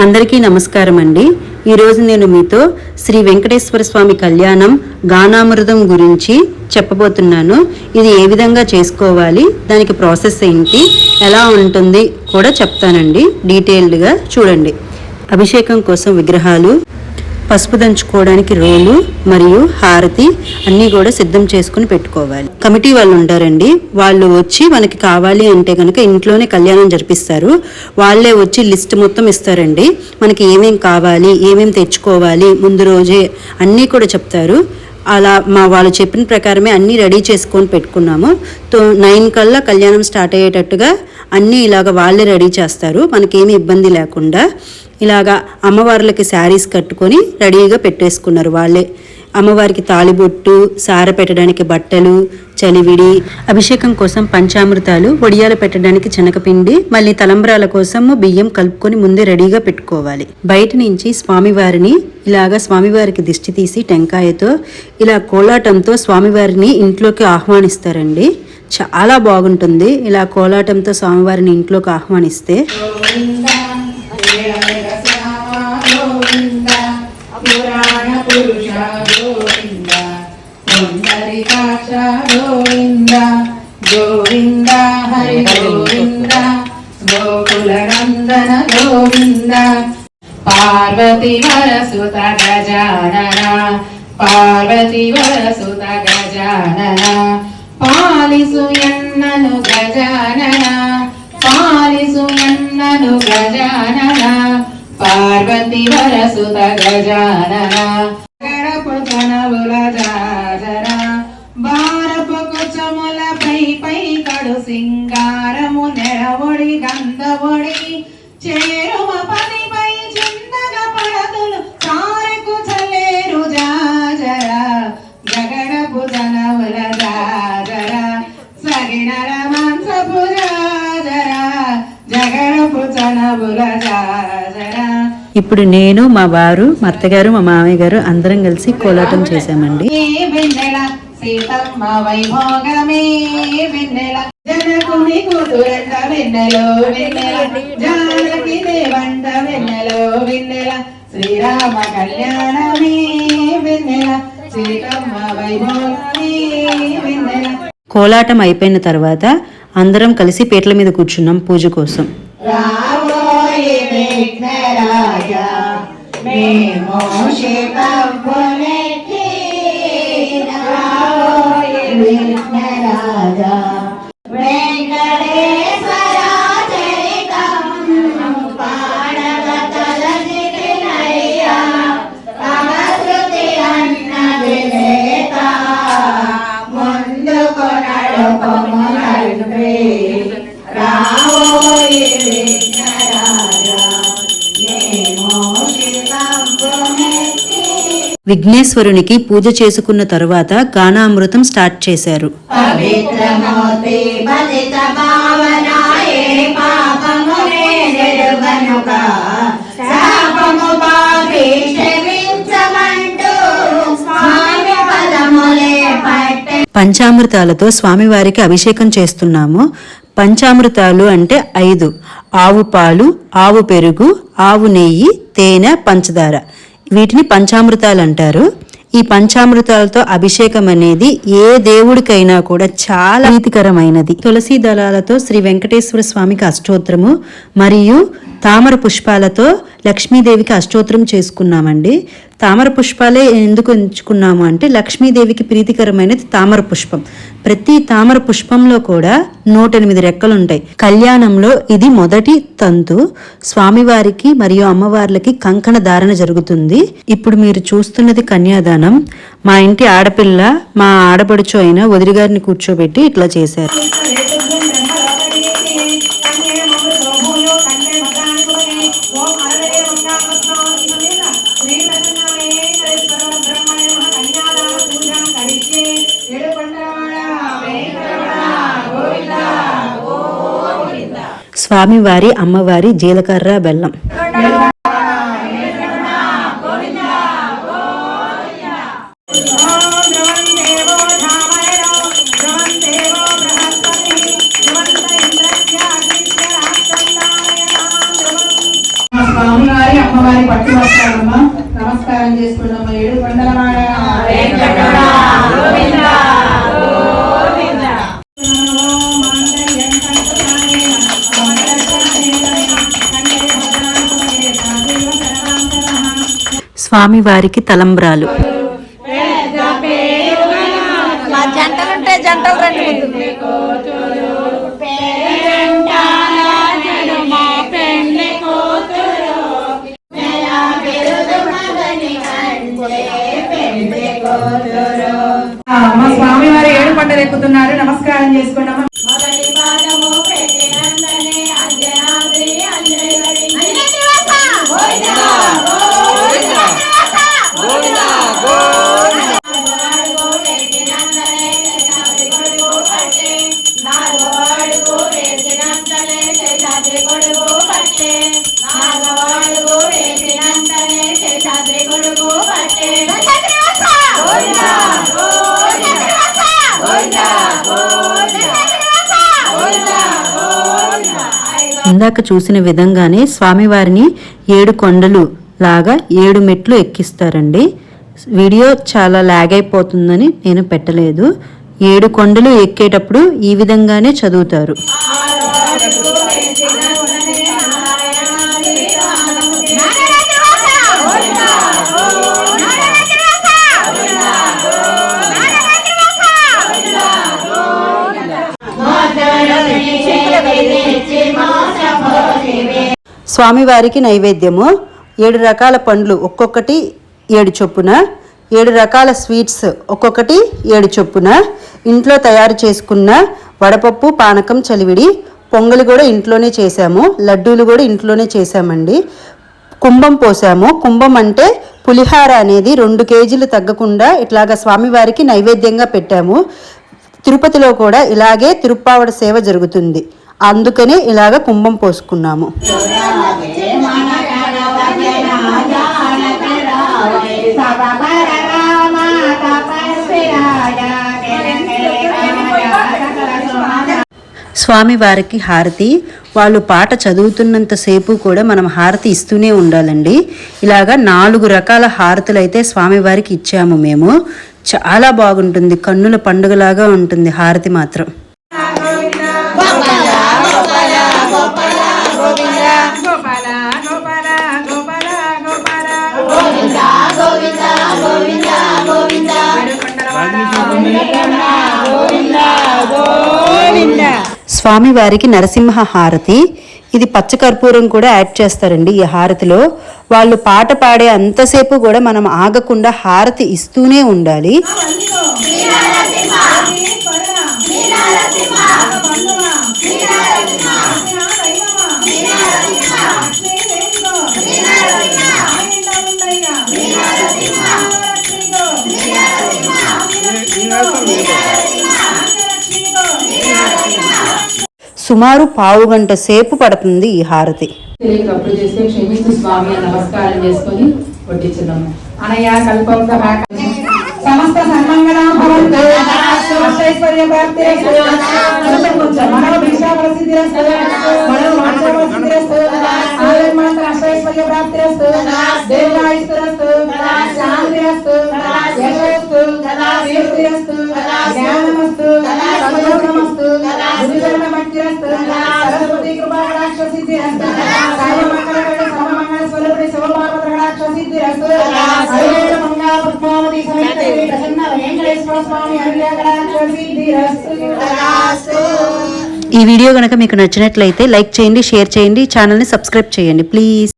అందరికీ నమస్కారం అండి ఈరోజు నేను మీతో శ్రీ వెంకటేశ్వర స్వామి కళ్యాణం గానామృతం గురించి చెప్పబోతున్నాను. ఇది ఏ విధంగా చేసుకోవాలి దానికి ప్రాసెస్ ఏంటి ఎలా ఉంటుంది కూడా చెప్తానండి. డీటెయిల్డ్గా చూడండి. అభిషేకం కోసం విగ్రహాలు పసుపు దంచుకోవడానికి రోలు మరియు హారతి అన్నీ కూడా సిద్ధం చేసుకుని పెట్టుకోవాలి. కమిటీ వాళ్ళు ఉంటారండి. వాళ్ళు వచ్చి మనకి కావాలి అంటే కనుక ఇంట్లోనే కళ్యాణం జరిపిస్తారు. వాళ్ళే వచ్చి లిస్ట్ మొత్తం ఇస్తారండి. మనకి ఏమేం కావాలి ఏమేం తెచ్చుకోవాలి ముందు రోజే అన్నీ కూడా చెప్తారు. అలా మా వాళ్ళు చెప్పిన ప్రకారమే అన్నీ రెడీ చేసుకొని పెట్టుకున్నాము. తో నైన్ కల్లా కళ్యాణం స్టార్ట్ అయ్యేటట్టుగా అన్నీ ఇలాగ వాళ్ళే రెడీ చేస్తారు. మనకేమి ఇబ్బంది లేకుండా ఇలాగా అమ్మవార్లకి శారీస్ కట్టుకొని రెడీగా పెట్టేసుకున్నారు వాళ్ళే. అమ్మవారికి తాలిబొట్టు సార పెట్టడానికి బట్టలు చలివిడి అభిషేకం కోసం పంచామృతాలు వడియాలు పెట్టడానికి శనగపిండి మళ్ళీ తలంబ్రాల కోసము బియ్యం కలుపుకొని ముందే రెడీగా పెట్టుకోవాలి. బయట నుంచి స్వామివారిని ఇలాగా స్వామివారికి దిష్టి తీసి టెంకాయతో ఇలా కోలాటంతో స్వామివారిని ఇంట్లోకి ఆహ్వానిస్తారండి. చాలా బాగుంటుంది. ఇలా కోలాటంతో స్వామివారిని ఇంట్లోకి ఆహ్వానిస్తే. గోవింద. పార్వతి వరసుత గజానన. పార్వతి వరసుత గజానన. పాలిసు ఎన్నను గజానన. పాలిసు ఎన్నను గజానన. పార్వతి వరసుత గజానన. గడపు జాజన భారపు కుచములపై పై కడు సింగారము నెరవొడి గంధవొడి. చేరుమ పనిపై చిందగ పడతులు తారకు చల్లేరు జాజర జగడపు జనవుల జాజర. సగినర మాంసపు జాజర జగడపు జనవుల జాజర. ఇప్పుడు నేను మా వారు మా అత్తగారు మా మామయ్య గారు అందరం కలిసి కోలాటం చేశామండి. సీతమ్మ వైభోగమే వెన్నెల. జనకుని కూతురంట వెన్నెలో వెన్నెల. జానకి దేవంట వెన్నెలో వెన్నెల. శ్రీరామ కళ్యాణమే వెన్నెల. సీతమ్మ వైభోగమే వెన్నెల. కోలాటం అయిపోయిన తర్వాత అందరం కలిసి పీటల మీద కూర్చున్నాం పూజ కోసం. రావోయే విఘ్నరాజ మేము శివమునికి Amen. విఘ్నేశ్వరునికి పూజ చేసుకున్న తరువాత గానామృతం స్టార్ట్ చేశారు. పంచామృతాలతో స్వామివారికి అభిషేకం చేస్తున్నాము. పంచామృతాలు అంటే ఐదు. ఆవు పాలు ఆవు పెరుగు ఆవు నెయ్యి తేనె పంచదార. వీటిని పంచామృతాలు అంటారు ఈ పంచామృతాలతో అభిషేకం అనేది ఏ దేవుడికైనా కూడా చాలా ప్రీతికరమైనది. తులసి దళాలతో శ్రీ వెంకటేశ్వర స్వామికి అష్టోత్తరము మరియు తామర పుష్పాలతో లక్ష్మీదేవికి అష్టోత్తరం చేసుకున్నామండి. తామర పుష్పాలే ఎందుకు ఎంచుకున్నాము అంటే లక్ష్మీదేవికి ప్రీతికరమైనది తామర పుష్పం. ప్రతి తామర పుష్పంలో కూడా నూట ఎనిమిది రెక్కలు ఉంటాయి కళ్యాణంలో ఇది మొదటి తంతు. స్వామివారికి మరియు అమ్మవార్లకి కంకణ ధారణ జరుగుతుంది. ఇప్పుడు మీరు చూస్తున్నది కన్యాదానం. మా ఇంటి ఆడపిల్ల మా ఆడపడుచు అయిన వదిలిగారిని కూర్చోబెట్టి ఇట్లా చేశారు. స్వామివారి అమ్మవారి జీలకర్ర బెల్లం. స్వామివారి అమ్మవారి పట్టు వస్తారమ్మా నమస్కారం చేసుకున్నాము ఏడు కొండలవాడ స్వామివారికి తలంబ్రాలు. జంటలుంటే జంటలు రండి ఇందాక చూసిన విధంగానే స్వామివారిని ఏడు కొండలు లాగా ఏడు మెట్లు ఎక్కిస్తారండి. వీడియో చాలా లాగ్ అయిపోతుందని నేను పెట్టలేదు. ఏడు కొండలు ఎక్కేటప్పుడు ఈ విధంగానే చదువుతారు. స్వామివారికి నైవేద్యము. ఏడు రకాల పండ్లు ఒక్కొక్కటి ఏడు చొప్పున. ఏడు రకాల స్వీట్స్ ఒక్కొక్కటి ఏడు చొప్పున. ఇంట్లో తయారు చేసుకున్న వడపప్పు పానకం చలివిడి పొంగలి కూడా ఇంట్లోనే చేశాము. లడ్డూలు కూడా ఇంట్లోనే చేశామండి. కుంభం పోసాము. కుంభం అంటే పులిహార అనేది రెండు కేజీలు తగ్గకుండా ఇట్లాగా స్వామివారికి నైవేద్యంగా పెట్టాము. తిరుపతిలో కూడా ఇలాగే తిరుప్పావడ సేవ జరుగుతుంది. అందుకనే ఇలాగ కుంభం పోసుకున్నాము. స్వామివారికి హారతి. వాళ్ళు పాట చదువుతున్నంతసేపు కూడా మనం హారతి ఇస్తూనే ఉండాలండి. ఇలాగా నాలుగు రకాల హారతులు అయితే స్వామివారికి ఇచ్చాము మేము. చాలా బాగుంటుంది. కన్నుల పండుగలాగా ఉంటుంది హారతి మాత్రం. స్వామివారికి నరసింహ హారతి ఇది పచ్చకర్పూరం కూడా యాడ్ చేస్తారండి ఈ హారతిలో. వాళ్ళు పాట పాడే అంతసేపు కూడా మనం ఆగకుండా హారతి ఇస్తూనే ఉండాలి. సుమారు పావు గంట సేపు పడుతుంది ఈ హారతి. స్వామి నమస్కారం చేసుకొని అనయ కల్పం సమస్త ప్రాప్తిరస్తు ఈ వీడియో కనుక మీకు నచ్చినట్లయితే లైక్ చేయండి షేర్ చేయండి ఛానల్ని సబ్స్క్రైబ్ చేయండి. ప్లీజ్.